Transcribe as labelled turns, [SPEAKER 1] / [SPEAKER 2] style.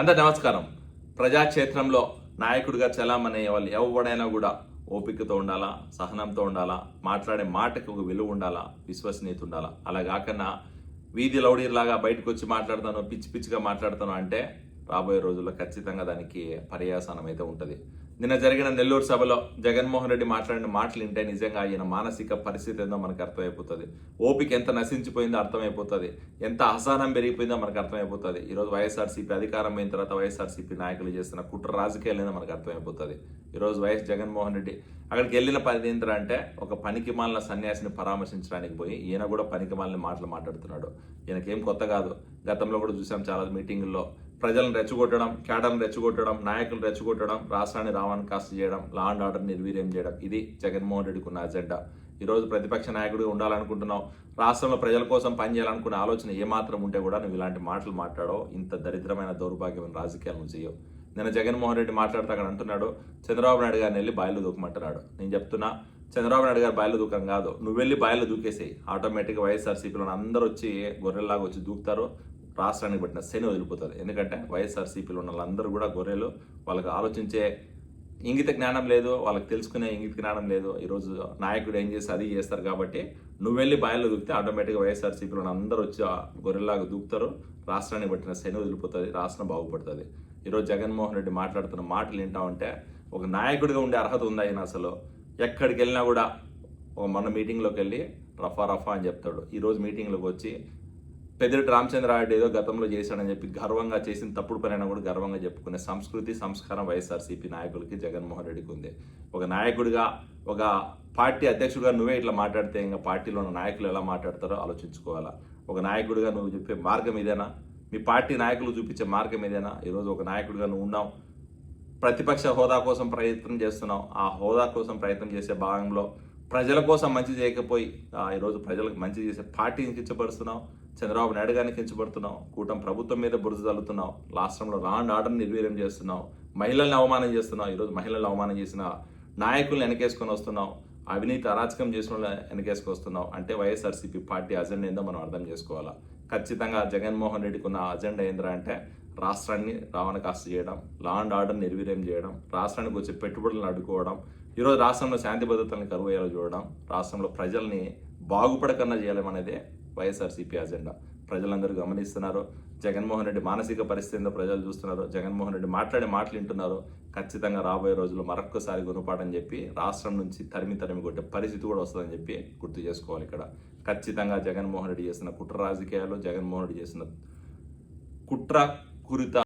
[SPEAKER 1] అందరు నమస్కారం. ప్రజాక్షేత్రంలో నాయకుడిగా చలామణి వాళ్ళు ఎవడైనా కూడా ఓపికతో ఉండాలా సహనంతో ఉండాలా మాట్లాడే మాటకు ఒక విలువ ఉండాలా విశ్వసనీయత ఉండాలా? అలా కాకుండా వీధి లౌడీర్లాగా బయటకు వచ్చి మాట్లాడతాను పిచ్చి పిచ్చిగా మాట్లాడతాను అంటే రాబోయే రోజుల్లో ఖచ్చితంగా దానికి పర్యాసనం అయితే ఉంటుంది. నిన్న జరిగిన నెల్లూరు సభలో జగన్మోహన్ రెడ్డి మాట్లాడిన మాటలు వింటే నిజంగా ఆయన మానసిక పరిస్థితి ఏందో మనకు అర్థమైపోతుంది. ఓపిక ఎంత నశించిపోయిందో అర్థమైపోతుంది. ఎంత అసహనం పెరిగిపోయిందో మనకు అర్థమైపోతుంది. ఈరోజు వైఎస్ఆర్సీపీ అధికారం అయిన తర్వాత వైఎస్ఆర్సీపీ నాయకులు చేస్తున్న కుట్ర రాజకీయాలు ఏందో మనకు అర్థమైపోతుంది. ఈరోజు వైఎస్ జగన్మోహన్ రెడ్డి అక్కడికి వెళ్ళిన పని అంటే ఒక పనికి మాలిన సన్యాసిని పరామర్శించడానికి పోయి ఈయన కూడా పనికి మాలిన మాటలు మాట్లాడుతున్నాడు. ఈయనకేం కొత్త కాదు. గతంలో కూడా చూసాం చాలా మీటింగుల్లో ప్రజలను రెచ్చగొట్టడం కేటలను రెచ్చగొట్టడం నాయకులు రెచ్చగొట్టడం రాష్ట్రాన్ని రావాన్ని కాస్త చేయడం లా అండ్ ఆర్డర్ నిర్వీర్యం చేయడం ఇది జగన్మోహన్ రెడ్డికి ఉన్న అజెండా ఈరోజు ప్రతిపక్ష నాయకుడిగా ఉండాలనుకుంటున్నావు రాష్ట్రంలో ప్రజల కోసం పనిచేయాలనుకునే ఆలోచన ఏమాత్రం ఉంటే కూడా నువ్వు ఇలాంటి మాటలు మాట్లాడో ఇంత దరిద్రమైన దౌర్భాగ్యమైన రాజకీయాలు నువ్వు చేయవు. నేను జగన్మోహన్ రెడ్డి మాట్లాడుతూ అక్కడ అంటున్నాడు చంద్రబాబు నాయుడు గారిని వెళ్ళి బాయిలు దూకమంటున్నాడు. నేను చెప్తున్నా చంద్రబాబు నాయుడు గారు బాయిలు దూకం కాదు నువ్వు వెళ్ళి బాయిలు దూకేసేయి. ఆటోమేటిక్గా వైఎస్ఆర్సీపీలో అందరూ వచ్చి గొర్రెల్లాగా వచ్చి దూకుతారు రాష్ట్రానికి పట్టిన శని వదిలిపోతుంది ఎందుకంటే వైఎస్ఆర్సీపీలో ఉన్న వాళ్ళందరూ కూడా గొర్రెలు. వాళ్ళకి ఆలోచించే ఇంగిత జ్ఞానం లేదు వాళ్ళకి తెలుసుకునే ఇంగిత జ్ఞానం లేదు. ఈరోజు నాయకుడు ఏం చేస్తే అది చేస్తారు కాబట్టి నువ్వు వెళ్ళి బాయిలో దూకితే ఆటోమేటిక్గా వైఎస్ఆర్సీపీలో ఉన్న అందరూ వచ్చి ఆ దూకుతారు. రాష్ట్రానికి పట్టిన శని వదిలిపోతుంది రాష్ట్రం బాగుపడుతుంది. ఈరోజు జగన్మోహన్ రెడ్డి మాట్లాడుతున్న మాటలు ఏంటంటే ఒక నాయకుడిగా ఉండే అర్హత ఉందా ఆయన అసలు? ఎక్కడికి వెళ్ళినా కూడా ఒక మన మీటింగ్లోకి వెళ్ళి రఫా రఫా అని చెప్తాడు. ఈరోజు మీటింగ్లోకి వచ్చి పెద్దిరెడ్డి రామచంద్రారెడ్డి ఏదో గతంలో చేశాడని చెప్పి గర్వంగా చేసిన తప్పుడు పనైనా కూడా గర్వంగా చెప్పుకునే సంస్కృతి సంస్కారం వైఎస్ఆర్సీపీ నాయకులకి జగన్మోహన్ రెడ్డికి ఉంది. ఒక నాయకుడిగా ఒక పార్టీ అధ్యక్షుడిగా నువ్వే ఇట్లా మాట్లాడితే ఇంకా పార్టీలో ఉన్న నాయకులు ఎలా మాట్లాడతారో ఆలోచించుకోవాలా? ఒక నాయకుడిగా నువ్వు చెప్పే మార్గం ఇదేనా? మీ పార్టీ నాయకులు చూపించే మార్గం ఏదైనా ఈరోజు ఒక నాయకుడిగా నువ్వు ఉన్నావు. ప్రతిపక్ష హోదా కోసం ప్రయత్నం చేస్తున్నావు. ఆ హోదా కోసం ప్రయత్నం చేసే భాగంలో ప్రజల కోసం మంచి చేయకపోయి ఆ, ఈరోజు ప్రజలకు మంచి చేసే పార్టీని కించపరుస్తున్నావు. చంద్రబాబు నాయుడు గారిని కించబడుతున్నావు కూటమి ప్రభుత్వం మీద బురద తల్లుతున్నావు రాష్ట్రంలో రాండ్ అండ్ ఆర్డర్ నిర్వీర్యం చేస్తున్నావు మహిళల్ని అవమానం చేస్తున్నావు ఈరోజు మహిళల్ని అవమానం చేసిన నాయకుల్ని వెనకేసుకొని వస్తున్నావు అవినీతి అరాచకం చేసిన వాళ్ళని వెనకేసుకొస్తున్నావు అంటే వైఎస్ఆర్సీపీ పార్టీ అజెండా ఏందో మనం అర్థం చేసుకోవాలా? ఖచ్చితంగా జగన్మోహన్ రెడ్డికి ఉన్న అజెండా ఏంద్రా అంటే రాష్ట్రాన్ని రావణ కాస్త చేయడం లా అండ్ ఆర్డర్ నిర్వీర్యం చేయడం రాష్ట్రానికి వచ్చే పెట్టుబడులను అడ్డుకోవడం ఈరోజు రాష్ట్రంలో శాంతి భద్రతలను కరువు అయ్యేలా చూడడం రాష్ట్రంలో ప్రజల్ని బాగుపడకన్నా చేయలేమనేదే వైఎస్ఆర్సీపీ అజెండా. ప్రజలందరూ గమనిస్తున్నారు. జగన్మోహన్ రెడ్డి మానసిక పరిస్థితిలో ప్రజలు చూస్తున్నారు. జగన్మోహన్ రెడ్డి మాట్లాడే మాటలు వింటున్నారు. ఖచ్చితంగా రాబోయే రోజుల్లో మరొక్కసారి గుణపాఠని చెప్పి రాష్ట్రం నుంచి తరిమి తరిమి కొట్టే పరిస్థితి కూడా వస్తుందని చెప్పి గుర్తు చేసుకోవాలి ఇక్కడ. ఖచ్చితంగా జగన్మోహన్ రెడ్డి చేసిన కుట్ర రాజకీయాలు జగన్మోహన్ రెడ్డి చేసిన కుట్ర కురిత